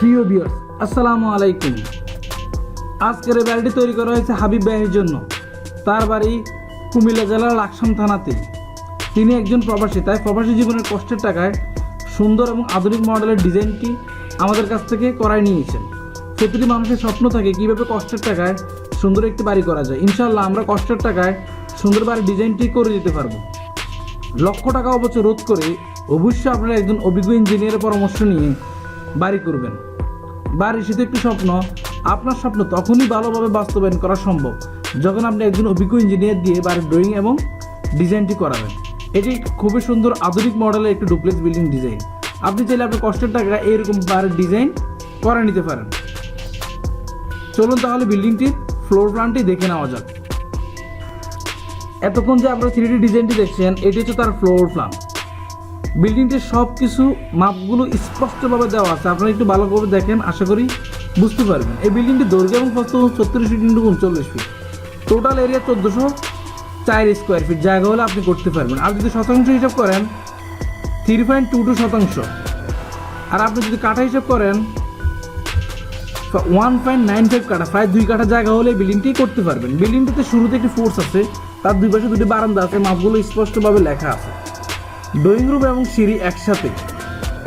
প্রিয় বিয়ার্স আসসালামু আলাইকুম। আজকের এই বাড়িটি তৈরি করা হয়েছে হাবিব ভাইয়ের জন্য। তার বাড়ি কুমিল্লা জেলার লাকসাম থানাতে। তিনি একজন প্রবাসী, তাই প্রবাসী জীবনের কষ্টের টাকায় সুন্দর এবং আধুনিক মডেলের ডিজাইনটি আমাদের কাছ থেকে করায় নিয়েছেন। প্রতিটি মানুষের স্বপ্ন থাকে কীভাবে কষ্টের টাকায় সুন্দর একটি বাড়ি করা যায়। ইনশাল্লাহ আমরা কষ্টের টাকায় সুন্দর বাড়ির ডিজাইনটি করে দিতে পারব। লক্ষ টাকা অবশ্য রোধ করে অবশ্যই আপনারা একজন অভিজ্ঞ ইঞ্জিনিয়ারের পরামর্শ নিয়ে বাড়ি করবেন। বাড়ির শুধু একটি স্বপ্ন, আপনার স্বপ্ন তখনই ভালোভাবে বাস্তবায়ন করা সম্ভব যখন আপনি একজন অভিজ্ঞ ইঞ্জিনিয়ার দিয়ে বাড়ির ড্রয়িং এবং ডিজাইনটি করাবেন। এটি খুবই সুন্দর, আধুনিক মডেলের একটি ডুপ্লেক্স বিল্ডিং ডিজাইন আপনি চাইলে আপনার কষ্টের টাকা এরকম বাড়ির ডিজাইন করে নিতে পারেন। চলুন তাহলে বিল্ডিংটির ফ্লোর প্ল্যানটি দেখে নেওয়া যাক। এতক্ষণ যে আপনারা থ্রি ডিজাইনটি দেখছেন, এটি হচ্ছে তার ফ্লোর প্ল্যান বিল্ডিংটির সব কিছু মাপগুলো স্পষ্টভাবে দেওয়া আছে। আপনারা একটু ভালোভাবে দেখেন, আশা করি বুঝতে পারবেন। এই বিল্ডিংটি দৈর্ঘ্য এবং প্রস্থ ছত্রিশ ফিট ইন্টু উনচল্লিশ ফিট টোটাল এরিয়া চোদ্দোশো চার স্কোয়ার ফিট জায়গা হলে আপনি করতে পারবেন। আর যদি শতাংশ হিসাব করেন থ্রি পয়েন্ট টু টু শতাংশ। আর আপনি যদি কাঠা হিসাব করেন ওয়ান পয়েন্ট নাইন ফাইভ কাঠা, প্রায় দুই কাঠা জায়গা হলে বিল্ডিংটি করতে পারবেন। বিল্ডিংটিতে শুরুতে একটি ফোর্স আছে, তার দুই পাশে দুটি বারান্দা আছে, মাপগুলো স্পষ্টভাবে লেখা আছে। ড্রয়িং রুম এবং সিঁড়ি একসাথে।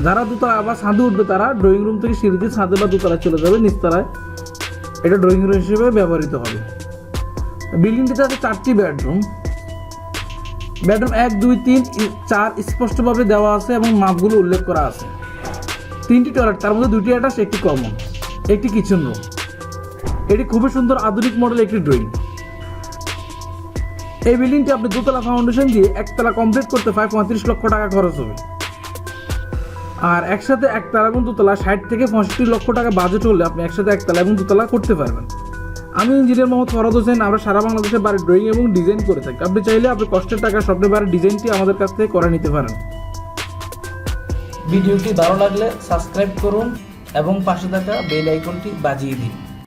যারা দুতলা আবার ছাদে উঠবে তারা ড্রয়িং রুম থেকে সিঁড়িতে ছাদে বা দুতলায় চলে যাবে, নিচতলায়। এটা ড্রয়িং রুম হিসেবে ব্যবহৃত হবে। বিল্ডিংটিতে আছে চারটি বেডরুম। বেডরুম এক, দুই, তিন চার স্পষ্টভাবে দেওয়া আছে এবং মাপগুলো উল্লেখ করা আছে। তিনটি টয়লেট, তার মধ্যে দুটি অ্যাটাচ, একটি কমন, একটি কিচেন রুম। এটি খুবই সুন্দর আধুনিক মডেল একটি ড্রয়িং। এই বিল্ডিংটি আপনি দোতলা ফাউন্ডেশন দিয়ে একতলা কমপ্লিট করতে প্রায় পঁয়ত্রিশ লক্ষ টাকা খরচ হবে। আর একসাথে একতলা এবং দোতলা ষাট থেকে পঁয়ষট্টি লক্ষ টাকা বাজেট হলে আপনি একসাথে একতলা এবং দোতলা করতে পারবেন। আমি ইঞ্জিনিয়ার মোহাম্মদ ফরাদ হোসেন, আমরা সারা বাংলাদেশে বাড়ির ড্রয়িং এবং ডিজাইন করে থাকি। আপনি চাইলে আপনি কষ্টের টাকা স্বপ্নের বাড়ির ডিজাইনটি আমাদের কাছ থেকে করে নিতে পারেন। ভিডিওটি ভালো লাগলে সাবস্ক্রাইব করুন এবং পাশে থাকা বেল আইকনটি বাজিয়ে দিন।